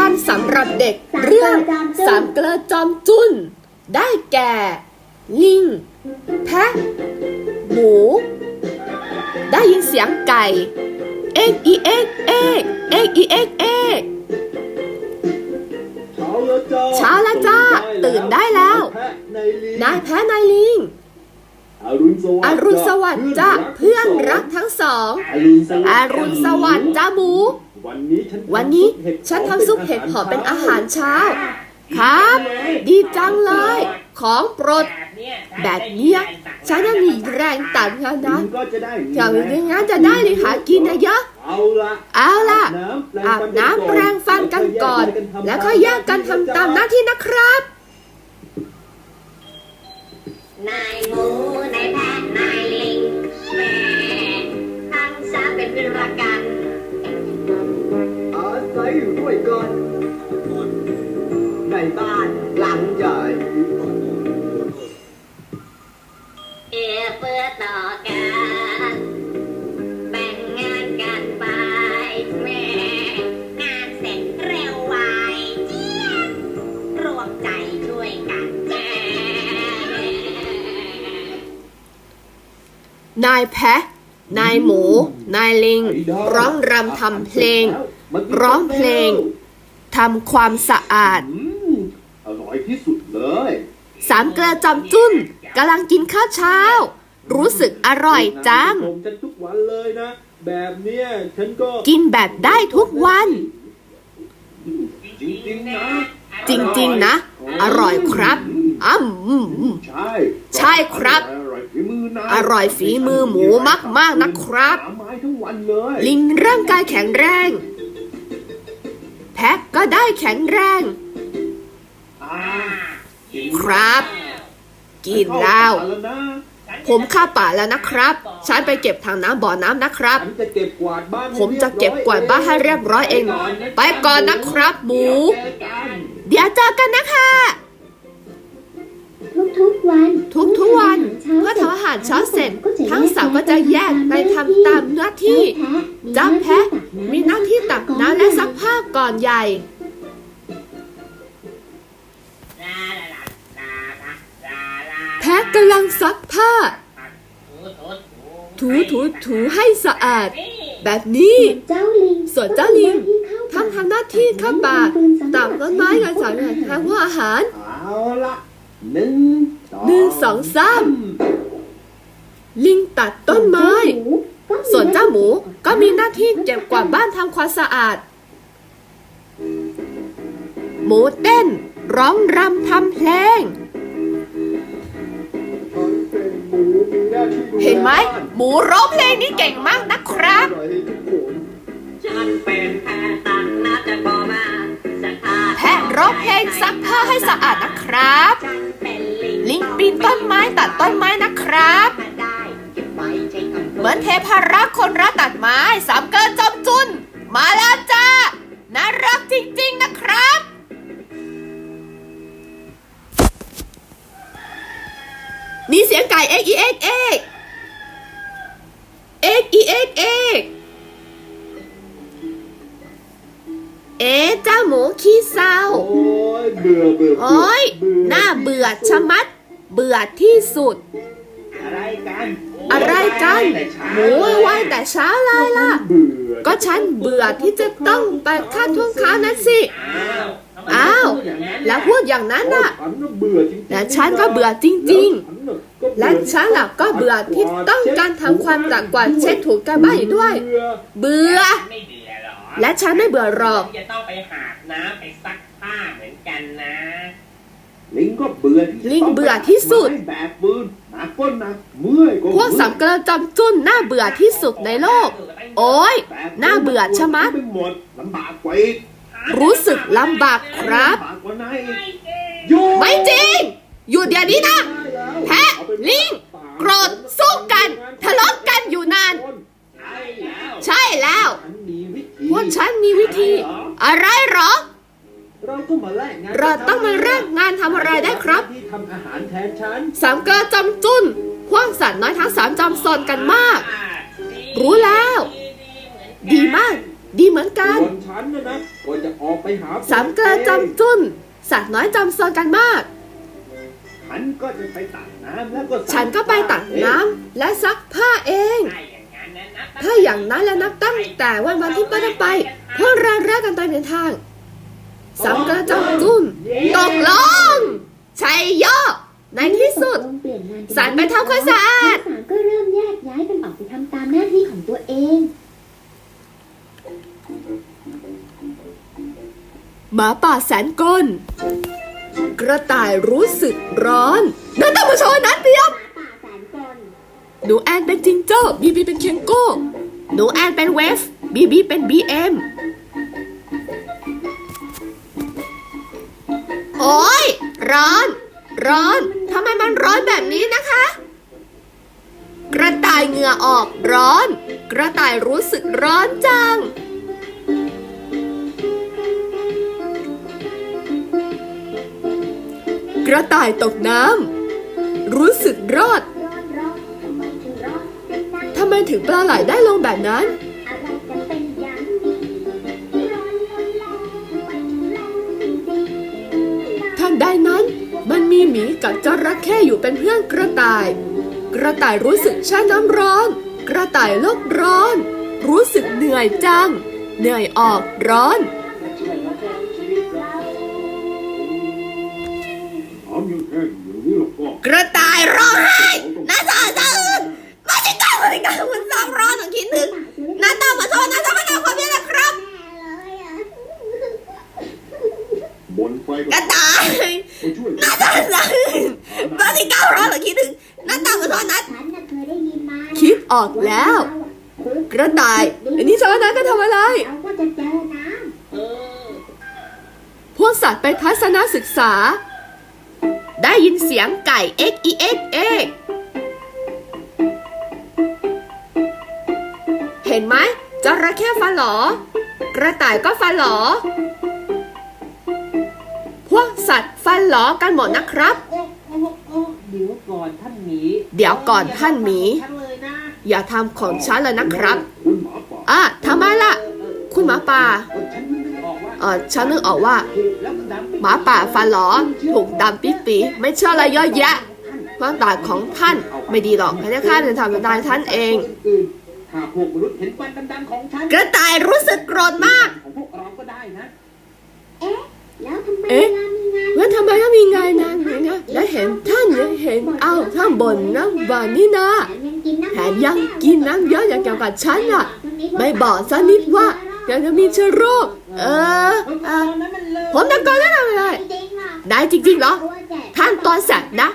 พันสำหรับเด็กเรื่องสามเกลอจอมจุน ได้แก่ ลิง แพะ หมู ได้ยินเสียงไก่ เอ็กอีเอ็กเอ็กเอ็กอีเอ็กเอ็กเช้าแล้วจ้า ตื่นได้แล้ว นายแพะนายลิงอรุณสวัสดิ์อรุณสวัสดิ์จ้าเพื่อนรักทั้งสอง อรุณสวัสดิ์อรุณสวัสดิ์จ้าหมู วันนี้ฉันวันนี้ฉันทำซุปเห็ดเผาะเป็นอาหารเช้า ครับ ดีจังเลย ของโปรด แบบเนี้ยฉันน่ะมีแรงตันแล้วลินะงก็จะได้อย่างงั้นจะได้เลยหากินนะเยอะ เอาละเอาล่ะอาอาบบน้ำน้ำแปแปรรงงฟัฟันนกักันนก่ก่ออนนแล้แล้ววค่ค่ออยยแยแยกกกักันนทำทำตาตามมหหน้าน้าที่ที่นะครับนายหมูนายแพะนายลิงแหม่ทั้งสามเป็นเพื่อนรักกันายแพะ นายหมู นายลิง ร้องรำทำเพลง ร้องเพลงทำความสะอาดอืมอร่อยที่สุดเลย สามเกลือจอมจุ้นกำลังกินข้าวเช้า รู้สึกอร่อยจังผมฉันทุกวันเลยนะ แบบเนี้ยฉันก็ กินแบบได้ทุกวัน จริงๆนะ จริงๆนะ อร่อยครับอ้ำอืมอืมใช่ ใช่ครับ อร่อยฝีมือนายอร่อยฝีมือหมูมากๆนะครับหาไม้ทั้งวันเลยลิงร่างกายแข็งแรง แพะก็ได้แข็งแรงอ่าครับ กินแล้วเข้าป่านะผมเข้าป่าแล้วนะครับ ฉันไปเก็บถังน้ำบ่อน้ำนะครับฉันจะเก็บกวาดบ้านให้ผมจะเก็บกวาดบ้านให้เรียบร้อยเอง ไปก่อนนะครับ หมู เดี๋ยวเจอกันเดี๋ยวเจอกันนะคะ ทุกๆวัน ทุกทุกๆวัน เมื่อทำอาหารเช้าเสร็จ ทั้งสาวก็จะแยกไปทำตามหน้าที่จ้าแพะมีหน้าที่ตักน้ำและซักผ้าก่อนใหญ่ลาลาลาลาลาลาแพะกำลังซักผ้า ถูถูถูถูให้สะอาด แบบนี้เจ้าลิงส่วนเจ้าลิงทำทำหน้าที่เข้าป่าตักต้นไม้กันสารทางหัวอาหาร เอาละหนึ่งสอง หนึ่งสองสามลิงตัดต้นไม้ ส่วนเจ้าหมูก็มีหน้าที่เก็บกวาดบ้านทำความสะอาด หมูเต้น ร้องรำทำเพลง เห็นไหม หมูร้องเพลงนี่เก่งมากนะครับอร่อยให้ทุกคนฉันเป็นแพะตักน้ำจะพอมาสักผ้าแพะร้องเพลงซักผ้าให้สะอาดนะครับฉันเป็น ลิงลิงปีนต้นไม้ตัดต้นไม้นะครับถ้าได้เก็บไว้ใช้คำเหมือนเทพารักษ์คนรักตัดไม้สามเกินจอมจุน มาแล้วจ้าน่ารักจริง ๆนะครับนี่เสียงไก่เอ็กอีเอ็กเอ็กเอ็กอีเอ็กเอ็กเอ๊ะเจ้าหมูขี้เศร้าโอ้ยเบื่อเบื่อโอ้ยเบื่อน่าเบื่อชะมัด เบื่อที่สุด อะไรกันอะไรกันหมูไหว้แต่เช้าเลยล่ะ เบื่อก็ฉันเบื่อที่จะต้องไปค่าท่วงค้านั้นสิอ้าวแล้วพูดอย่างนั้นน่ะฉันน่ะเบื่อจริงๆและฉันก็เบื่อจริง ๆ และฉันล่ะก็เบื่อที่ต้องการทำความสะอาดกวาดเช็ดถูกันบ้านอีกด้วยเบื่อเบื่อ ไม่เบื่อหรอและฉันไม่เบื่อหรอก จะต้องไปหาบน้ำไปซักผ้าเหมือนกันนะ ลิงก็เบื่อที่ลิงเบื่อที่สุดไม้แบกปืนหนักก้นหนักเมื่อยก็พวกสามเกลอจอมจุนน่าเบื่อที่สุดในโลก โอ้ยแบกปืน่าเบื่อชะมัดไปหมดลำบากกว่าอีกรู้สึกลำบากครับลำบากกว่านั้นอีกหยุดไม่จริง อยู่เดี๋ยวนี้นะ แพะลิงโกรธสู้กัน ทะเลาะกันอยู่นาน ใช่แล้วใช่แล้วฉันมีวิธีพวกฉันมีวิธี อะไรเหรอ เราต้องมาแลกงานเราต้องมาแลกงานทำอะไรได้ครับที่ทำอาหารแทนฉันสามเกลอจอมจุนพวกสัตว์น้อยทั้งสามจอมซนกันมาก รู้แล้ว ดีมาก ดีเหมือนกันส่วนฉันนะนะก็จะออกไปหาสามเกลอจำจุนสัตว์น้อยจำโซนกันมาก ฉันก็จะไปตักน้ำแล้วก็ซัฉันก็ไปตักน้ำและซักผ้าเองถ้าอย่างนั้นนะนับถ้าอย่างนั้นแล้วนับตั้งแต่วันวันที่ป้าจะไปพวกเราเริ่มกันตอนเดินทาง สามกระจำจุนตกลงชัยโยในที่สุด สารไปทำความสะอาด สามก็เริ่มแยกย้ายกันออกไปทำตามหน้าที่ของตัวเอง หมาป่าแสนกลกระต่ายรู้สึกร้อน นั่นต้องมาชว์นัดเดียวป่าแสนกลหนูแอนเป็นจิงโจ้บีบีเป็นเคนโก้หนูแอนเป็นเวฟบีบีเป็นบีเอ็ม โอ้ยร้อน ร้อนทำไมมันร้อนแบบนี้นะคะ กระต่ายเหงื่อออกร้อน กระต่ายรู้สึกร้อนจัง กระต่ายตกน้ำรู้สึกรอดทำไมถึงปลาไหลได้ลงแบบนั้น มีหมีกับจระเข้อยู่เป็นเพื่อนกระต่าย กระต่ายรู้สึกแช่น้ำร้อน กระต่ายโลกร้อน รู้สึกเหนื่อยจัง เหนื่อยออกร้อน กระต่ายไปช่วยน่าสงสารมาสิการ้อนของคิดถึงน้าต้องมาโทษนะฉันน่ะเคยได้ยินมาคิดออกแล้ว กระต่ายอันนี้สารนัทก็ทำอะไรเราก็จะเจอน้เออพวกสัตว์ไปทัศนศึกษา ได้ยินเสียงไก่ x e x x เห็นไหมจระเข้ฟันหลอกระต่ายก็ฟันหลอพวก สัตว์ฟันหลอกันหมดนะครับโอ้โอ้โอ้เดี๋ยวก่อนท่านหมีเดี๋ยวก่อนท่านหมี ฉันเลยนะอย่าทำของฉันเลยนะครับคุณหมาป่าอะทำไมล่ะ คุณหมาป่าเออฉันนึกออกว่าเออฉันนึกออกว่า แล้วก็ดำปิ๊หมาป่าฟันหลอถูกดำปิปีไม่เชื่ออะไรเยอะแยะ ความต่างของท่านไม่ดีหรอกพระข้าจะทำตายท่านเองอื่นๆถ้าพวกมนุษย์เห็นฟันดำๆของฉันกระต่ายรู้สึกโกรธมาก ของพวกเราก็ได้นะำเอ๊ะ แล้วทำไมเอ๊ะเวลามีงานว่าทำไมต้องมีงานนั้นนะและเห็นท่านเห็นเอาท่านบนน้ำบานนี่นะแถมยังกินน้ำเยอะอย่างเกี่ยวกับฉันอะ ไม่บอกสักนิดว่ายังจะมีเชื้อโรคเออเออผมตะโกนแล้วทำอะไรจริงอะได้จริงๆเหรอ ท่านตอนสัตว์นะ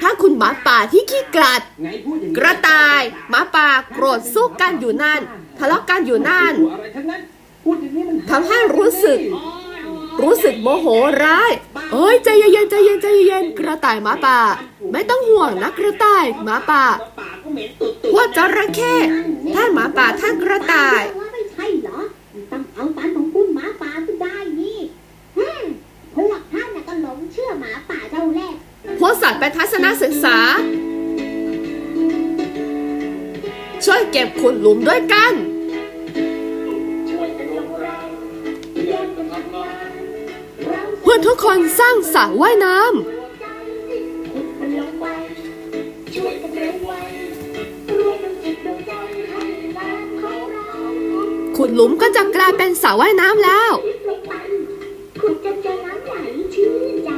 ถ้าคุณหมาป่าที่ขี้กลัด กระต่ายหมาป่าโกรธสู้กันอยู่นั่นทะเลาะกันอยู่นั่นพูดอย่างนี้มันทำให้รู้สึก รู้สึกโมโหร้ายเอ้ยใจเย็นๆใจเย็นใจเย็นกระต่ายหมาป่า ไม่ต้องห่วงนะกระต่ายหมาป่าหมาป่าก็เหม็นตุ่ๆพวกจระเข้ท่านหมาป่าท่านกระต่ายว่าไม่ใช่เหรอต้องเอาตามของคุณหมาป่าก็ได้นี่ฮะพวกท่านน่ะก็หลงเชื่อหมาป่าเจ้าแรกพวกสัตว์ไปทัศนศึกษา ช่วยเก็บขุดหลุมด้วยกัน เพื่อทุกคนสร้างสระว่ายน้ำขุดหลุมก็จะกลายเป็นสระว่ายน้ำแล้วเจอน้ำไหลชื่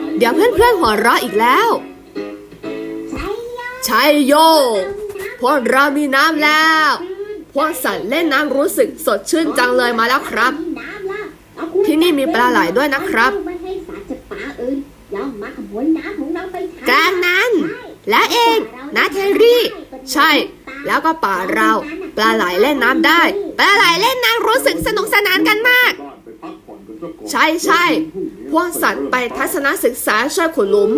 นเดี๋ยวเพื่อนๆหัวเราะอีกแล้ว ใช่โยพวกเรามีน้ำแล้ว พวกสัตว์เล่นน้ำรู้สึกสดชื่นจังเลยมาแล้วครับ ที่นี่มีปลาไหลด้วยนะครับ และเองนาเทอรี่ ใช่ แล้วก็ป่าเรา ปลาไหลเล่นน้ำได้ ปลาไหลเล่นน้ำรู้สึกสนุกสนานกันมากบ้านไปพักผ่อนกันซะก่อนใช่ใช่พวกสัตว์ไปทัศนศึกษาช่วยขุดหลุม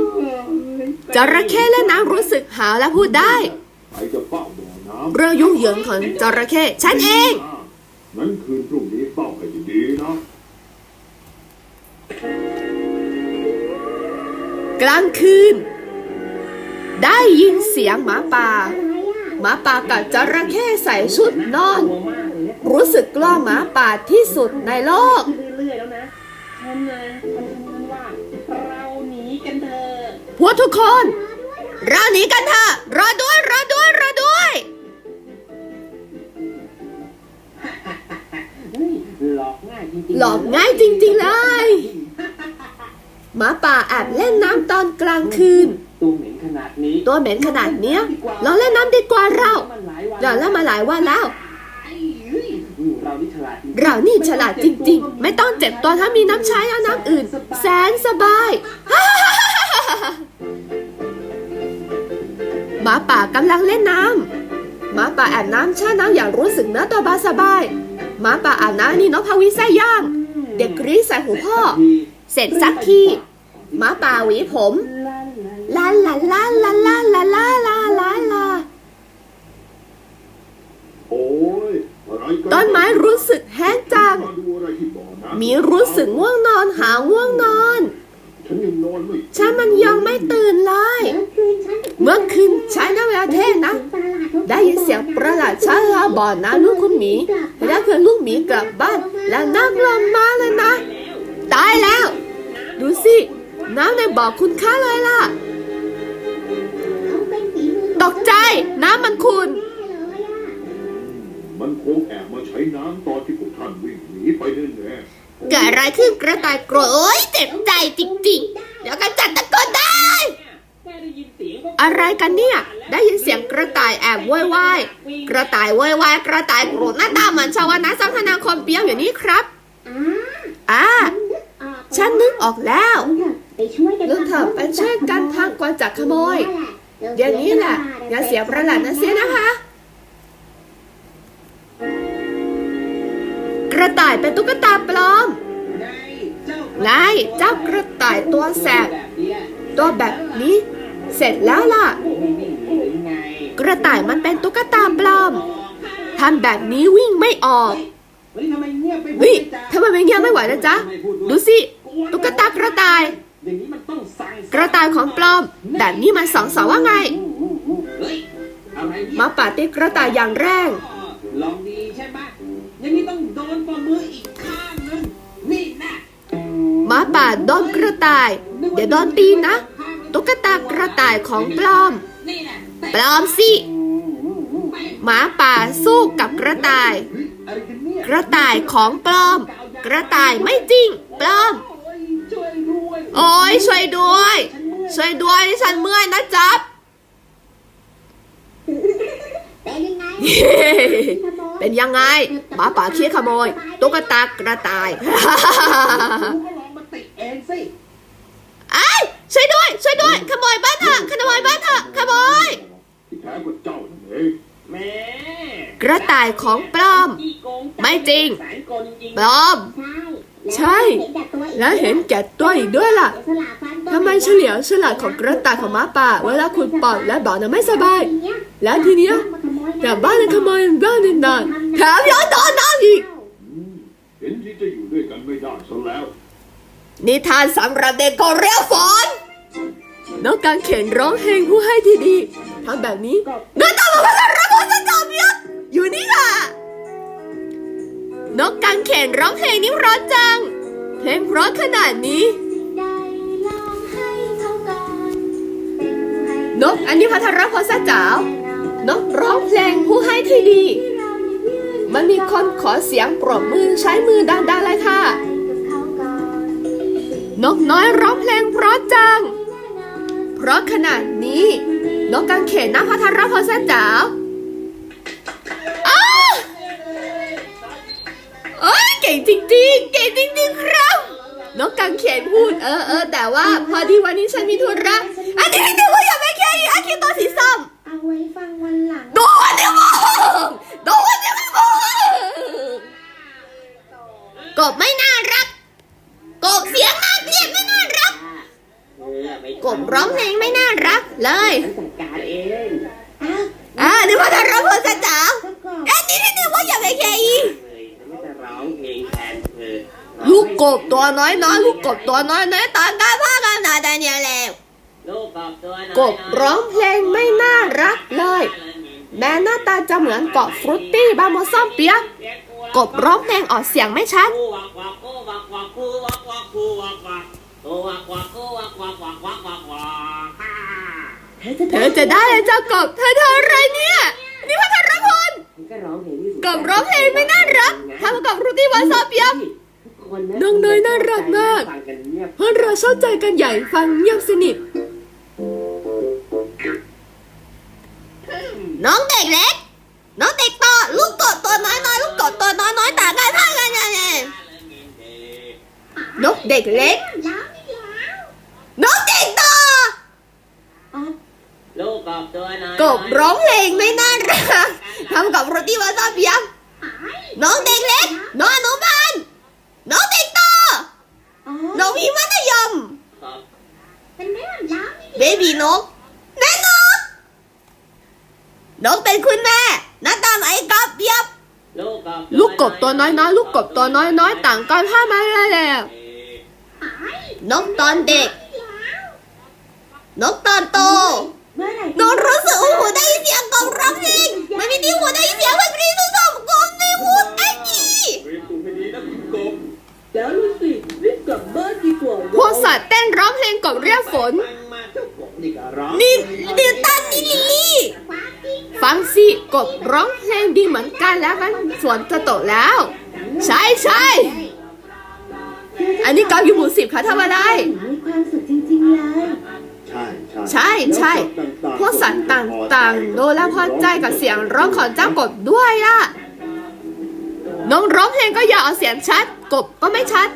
จระเข้เล่นน้ำรู้สึกหาวและพูดได้ใครจะเฝ้าบ่อน้ำเรื่องยุ่งเหยิงของจระเข้ฉันเองงั้นคืนพรุ่งนี้เฝ้าให้ดีๆนะกลางคืน ได้ยินเสียงหมาป่าหมาป่ากับจระเข้ใส่ชุดนอนกลัวมากเลยรู้สึกกลัวหมาป่าที่สุดในโลกขึ้นเรื่อยๆแล้วนะฉันนะฉันฉันว่าเราหนีกันเถอะพวกทุกคนเราหนีกันเถอะรอด้วยรอด้วยรอด้วยเฮ้ยหลอกง่ายจริงๆหลอกง่ายจริงๆเลยหมาป่าแอบเล่นน้ำตอนกลางคืน ตัวเหม็นขนาดนี้ตัวเหม็นขนาดเนี้ยเราเล่นน้ำดีกว่าเรามันหลายวันเราเล่นมาหลายวันแล้วไอ้เฮ้ยเรานี่ฉลาดจริงๆเรานี่ฉลาดจริง ๆ ไม่ต้องเจ็บตัวถ้ามีน้ำใช้เอาน้ำอื่น แสนสบายหมาป่ากำลังเล่นน้ำหมาป่าแอบน้ำแช่น้ำอย่างรู้สึกเนื้อตัวบาสบายหมาป่าอาบน้ำนี่นกพาวิไส้ย่าง เด็กกรี๊ดใส่หูพ่อ เสร็จสักทีหมาป่าหวีผม ลาลาลาลาลาลาลาลาลาลาโอ้ยอะไรกันต้นไม้รู้สึกแห้งจัง มาดูอะไรที่บ่อน้ำหมีรู้สึกง่วงนอนหาง่วงนอน ฉันยังนอนไม่ฉันมันยังไม่ตื่นเลย เมื่อคืนใช้น้ำเวลาเทศนะ ได้ยินเสียงประหลาดช้าลาบ่อน้ำลูกคุณหมีแล้วเพื่อนลูกหมีกลับบ้าน แล้วน้ำลงมาเลยนะ ตายแล้ว ดูสิ น้ำในบ่อคุณค่าเลยล่ะำมันคุณ มันคงแอบมาใช้น้ำตอนที่พวกท่านวิ่งหนีไปแน่เกิดอะไรขึ้นกระต่ายโกรธโอ๊ยเจ็บใจจริงๆ เดี๋ยวกันจัดตะโกนได้แค่ได้ยินเสียงก็อะไรกันเนี่ย ได้ยินเสียงกระต่ายแอบโวยวายกระต่ายโวยวายกระต่ายโกรธหน้าตาเหมือนชาวนาสังธนาคมเปรี้ยวอย่างนี้ครับอ่าฉันนึกออกแล้วไปช่วยกันลูกเถอะไปช่วยกันทางกวาดจับขโมย เดี๋ยวนี้แหละอย่าเสียประหลาดนะเสียนะคะ กระต่ายเป็นตุ๊กตาปลอมไงเจ้าไงเจ้ากระต่ายตัวแสบแบบเนี้ยตัวแบบนี้ เสร็จแล้วล่ะไม่วิ่งหนีหรือไงกระต่ายมันเป็นตุ๊กตาปลอมทำแบบนี้วิ่งไม่ออกเฮ้ยทำไมเงียบไปหมดเฮ้ยเลยจ๊ะทำไมไม่เงียบไม่ไหวนะจ๊ะไม่พูด้วยดูสิ ตุ๊กตากระต่าย อย่างนี้มันต้องสั่งกระต่ายของปลอม แบบนี้มันสองสองว่าไงเฮ้ยอะไรเนี่ยหมาป่าตีกระต่ายอย่างแรง ลองดีใช่ไหมอย่างนี้ต้องโดนฝ่ามืออีกข้างนึงนี่นะหมาป่าโดนกระต่าย เดี๋ยวโดนตีนะ ตุ๊กตากระต่ายของปลอม นี่นะปลอมสิหมาป่าสู้กับกระต่ายอะไรกันเนี่ยกระต่ายของปลอม กระต่ายไม่จริง ปลอม โอ้ยช่วยด้วย โอ้ยช่วยด้วย ช่วยด้วยดิฉันเมื่อยนะจ๊อบเป็นยังไงเป็นยังไงหมาป่าขี้ขโมย ตุ๊กตากระต่ายคุณก็ลองมาติดเองสิไอ้ยช่วยด้วย ช่วยด้วย ขโมยบ้านเถอะขโมยบ้านเถอะขโมยๆที่แท้ก็เจ้านั่นเองแหม่กระต่ายของปลอมขี้โกงไม่จริงแสนโกงจริงปลอม ใช่ และเห็นแก่ตัวอีกด้วยล่ะทำไมเฉลียวฉลาดของกระต่ายของหมาป่า เวลาคุณปอดและบอกนะไม่สบาย แล้วทีเนี้ยกลับบ้านแล้วขโมยบ้านนานๆแถมยังโดนน้ำอีกอืมเห็นที่จะอยู่ด้วยกันไม่ได้ซะแล้ว นิทานสำหรับเด็กก็เรียวฝนนกกางเขนร้องเพลงผู้ให้ที่ดีทำแบบนี้เดินตามมาว่าจะรับผลจอมยักษ์อยู่นี่ค่ะนกกางเขนร้องเพลงนี้เพราะจัง เพลงเพราะขนาดนี้ นกอันนี้พัทรพลสจ๋านกร้องเพลงผู้ให้ที่ดี มันมีคนขอเสียงปรบมือใช้มือดังๆเลยค่ะ นกน้อยร้องเพลงเพราะจัง เพราะขนาดนี้ นกกางเขนนะพัทรพลสจ๋าอ้าเอ้ยเก่งจริงๆ เก่งจริงๆ ครับ นกกางเขนพูด เออเออแต่ว่าพอดีวันนี้ฉันมีธุระอันนี้ไม่ได้ว่าอย่าไปแค่อีอาคิตัวสีส้มเอาไว้ฟังวันหลังโดนเดี๋ยวมึงโดนเดี๋ยวมึงกบไม่น่ารักกบเสียงน่าเกลียดไม่น่ารักๆเออไม่กบร้องเพลงไม่น่ารักเลยฉันจัดการเองอ้าวอ่านี่ว่าจะร้องเพลงจะจ๋าก็กบอันนี้นี่ว่าอย่าไปแค่อี เลยฉันไม่จะร้องเพลงแทนเธอ ลู กกบตัวน้อยน้อยลูกกบตัวน้อยน้อยตอนการพ่อกันนาแต่เนี่ยแล้วลูกกบตัวน้อยกบร้องเพลงไม่น่ารักเลย แม้หน้าตาจะเหมือนเกาะฟรุตตี้บาโมซ่อมเปียกกบร้องเพลงออกเสียงไม่ชัดกูวักวักกูวักวักกูวักวักกูวักวักกูวักวักกูวักวักวักวักวักวักฮ่าเธอจะได้เลยเจ้ากบเธอทำอะไรเนี่ยนี่พระธนพลก็ร้องเพลงที่สุดกบร้องเพลงไม่น่ารักทำกับฟรุตตี้บาโมซ่อมเปียก น้องเนยน่ารักมากฟังกันเงียบเพราะเราเข้าใจกันใหญ่ฟังเงียบสนิท น้องเด็กเล็ก น้องเด็กโตลูกกดตัวน้อยน้อยๆลูกกดตัวน้อยน้อยๆต่างกันเท่ากันยังไงนกเด็กเล็กแล้วนี่แล้วน้องเด็กโตลูกกบตัวน้อยกบร้องเพลงไม่น่ารักทำกับโรตีวาซาเปียกหายน้องเด็กเล็ก น้องอนุบาล น้องเด็กโตอ๋อน้องพี่มัธยมกบเป็นเรื่องแล้วนี่เบบีนกแม่นกนกเป็นคุณแม่หน้าตาไหนกับเปียบ ลูกกบลูกกบตัวน้อยน้อยๆลูกกบตัวน้อยน้อยๆต่างกันผ้ามาแล้วหายนกตอนเด็ก แล้วนกตอนโต เมื่อไหร่นกรู้สึกโอ้โหได้ยินเสียงกบร้องเพลงมันไม่ดีหัวได้ยินเสียงแบบนี้ทุกสองคนในหัวไอ้จี แล้วลูกสิรีบกลับบ้านดีกว่าพวกสัตว์เต้นร้องเพลงกบเรียกฝนฟังมาเจ้ากบนี่ก็ร้องนี่เดือดตันนี่ลิลลี่ความจริงฟังสิกบร้องเพลงดีเหมือนกันแล้วมันฝนจะตกแล้ว ใช่ใช่อันนี้กบอยู่หมู่สิบค่ะทำอะไรมีความสุขจริงๆเลย ใช่ใช่ใช่ใช่แล้วกบต่างๆพวกสัตว์ต่างๆ โดนแล้วพอใจกับเสียงร้องของเจ้ากบด้วยล่ะ น้องร้องเพลงก็อย่าเอาเสียงชัด กบก็ไม่ชัด